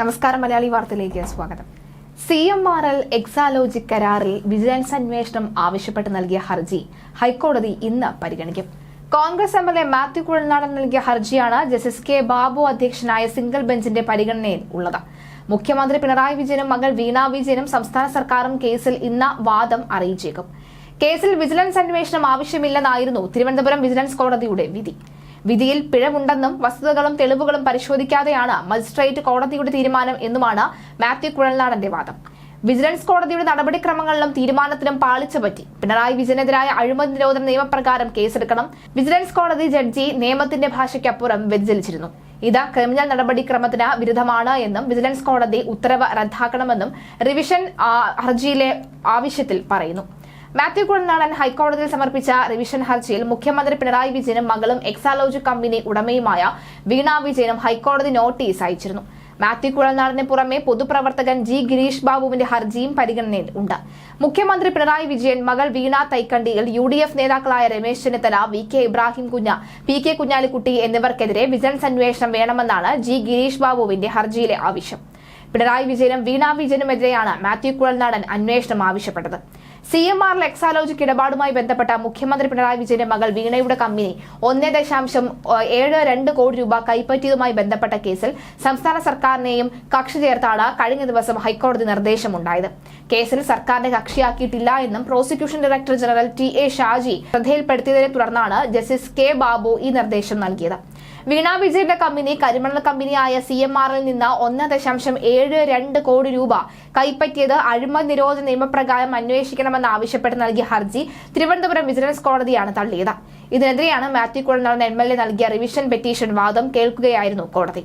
നമസ്കാരം മലയാളി വാർത്തയിലേക്ക് സ്വാഗതം. C M R L Exalogic കരാറിൽ വിജിലൻസ് അന്വേഷണം ആവശ്യപ്പെട്ട് നൽകിയ ഹർജി ഹൈക്കോടതി ഇന്ന് പരിഗണിക്കും. Congress M L A Mathew Kuzhalnadan നൽകിയ ഹർജിയാണ് ജസ്റ്റിസ് കെ ബാബു അധ്യക്ഷനായ സിംഗിൾ ബെഞ്ചിന്റെ പരിഗണനയിൽ ഉള്ളത്. മുഖ്യമന്ത്രി പിണറായി വിജയനും മകൾ വീണ വിജയനും സംസ്ഥാന സർക്കാരും കേസിൽ ഇന്ന് വാദം അറിയിച്ചേക്കും. കേസിൽ വിജിലൻസ് അന്വേഷണം ആവശ്യമില്ലെന്നായിരുന്നു തിരുവനന്തപുരം വിജിലൻസ് കോടതിയുടെ വിധി. വിധിയിൽ പിഴവുണ്ടെന്നും വസ്തുതകളും തെളിവുകളും പരിശോധിക്കാതെയാണ് മജിസ്ട്രേറ്റ് കോടതിയുടെ തീരുമാനം എന്നുമാണ് മാത്യു കുഴൽനാടന്റെ വാദം. വിജിലൻസ് കോടതിയുടെ നടപടിക്രമങ്ങളിലും തീരുമാനത്തിലും പാളിച്ചു പറ്റി. പിണറായി വിജയനെതിരായ അഴിമതി നിരോധന നിയമപ്രകാരം കേസെടുക്കണം. വിജിലൻസ് കോടതി ജഡ്ജി നിയമത്തിന്റെ ഭാഷയ്ക്കപ്പുറം വ്യതിചലിച്ചിരുന്നു ഇത് ക്രിമിനൽ നടപടിക്രമത്തിന് വിരുദ്ധമാണ് എന്നും വിജിലൻസ് കോടതി ഉത്തരവ് റദ്ദാക്കണമെന്നും റിവിഷൻ ഹർജിയിലെ ആവശ്യത്തിൽ പറയുന്നു. മാത്യു കുഴൽനാടൻ ഹൈക്കോടതിയിൽ സമർപ്പിച്ച റിവിഷൻ ഹർജിയിൽ മുഖ്യമന്ത്രി പിണറായി വിജയനും മകളും എക്സാലോജി കമ്പനി ഉടമയുമായ വീണ വിജയനും ഹൈക്കോടതി നോട്ടീസ് അയച്ചിരുന്നു. മാത്യു കുഴൽനാടന് പുറമെ പൊതുപ്രവർത്തകൻ ജി ഗിരീഷ് ബാബുവിന്റെ ഹർജിയും പരിഗണനയിൽ ഉണ്ട് മുഖ്യമന്ത്രി പിണറായി വിജയൻ മകൾ Veena Thaikandiyil U D F നേതാക്കളായ Ramesh Chennithala V K Ibrahim Kunju P K Kunhalikutty എന്നിവർക്കെതിരെ vigilance അന്വേഷണം വേണമെന്നാണ് ജി ഗിരീഷ് ബാബുവിന്റെ ഹർജിയിലെ ആവശ്യം. പിണറായി വിജയനും വീണ വിജയനുമെതിരെയാണ് മാത്യു കുഴൽനാടൻ അന്വേഷണം ആവശ്യപ്പെട്ടത്. സി എം ആറിൽ എക്സാലോജിക് ഇടപാടുമായി ബന്ധപ്പെട്ട മുഖ്യമന്ത്രി പിണറായി വിജയന്റെ മകൾ വീണയുടെ കമ്പനി ഒന്നേ ദശാംശം ഏഴ് രണ്ട് കോടി രൂപ കൈപ്പറ്റിയതുമായി ബന്ധപ്പെട്ട കേസിൽ സംസ്ഥാന സർക്കാരിനെയും കക്ഷി ചേർത്താണ് കഴിഞ്ഞ ദിവസം ഹൈക്കോടതി നിർദ്ദേശമുണ്ടായത്. കേസിൽ സർക്കാരിനെ കക്ഷിയാക്കിയിട്ടില്ല എന്നും prosecution director general T A Shaji ശ്രദ്ധയിൽപ്പെടുത്തിയതിനെ തുടർന്നാണ് ജസ്റ്റിസ് കെ ബാബു ഈ നിർദ്ദേശം നൽകിയത്. വീണ വിജയന്റെ കമ്പനി കരിമണൽ കമ്പനിയായ സി എം ആറിൽ നിന്ന് ഒന്ന് ദശാംശം ഏഴ് രണ്ട് കോടി രൂപ കൈപ്പറ്റിയത് അഴിമതി നിരോധന നിയമപ്രകാരം അന്വേഷിക്കണമെന്ന് ആവശ്യപ്പെട്ട് നൽകിയ ഹർജി തിരുവനന്തപുരം വിജിലൻസ് കോടതിയാണ് തള്ളിയത്. ഇതിനെതിരെയാണ് Mathew Kuzhalnadan M L A നൽകിയ റിവിഷൻ പെറ്റീഷൻ വാദം കേൾക്കുകയായിരുന്നു കോടതി.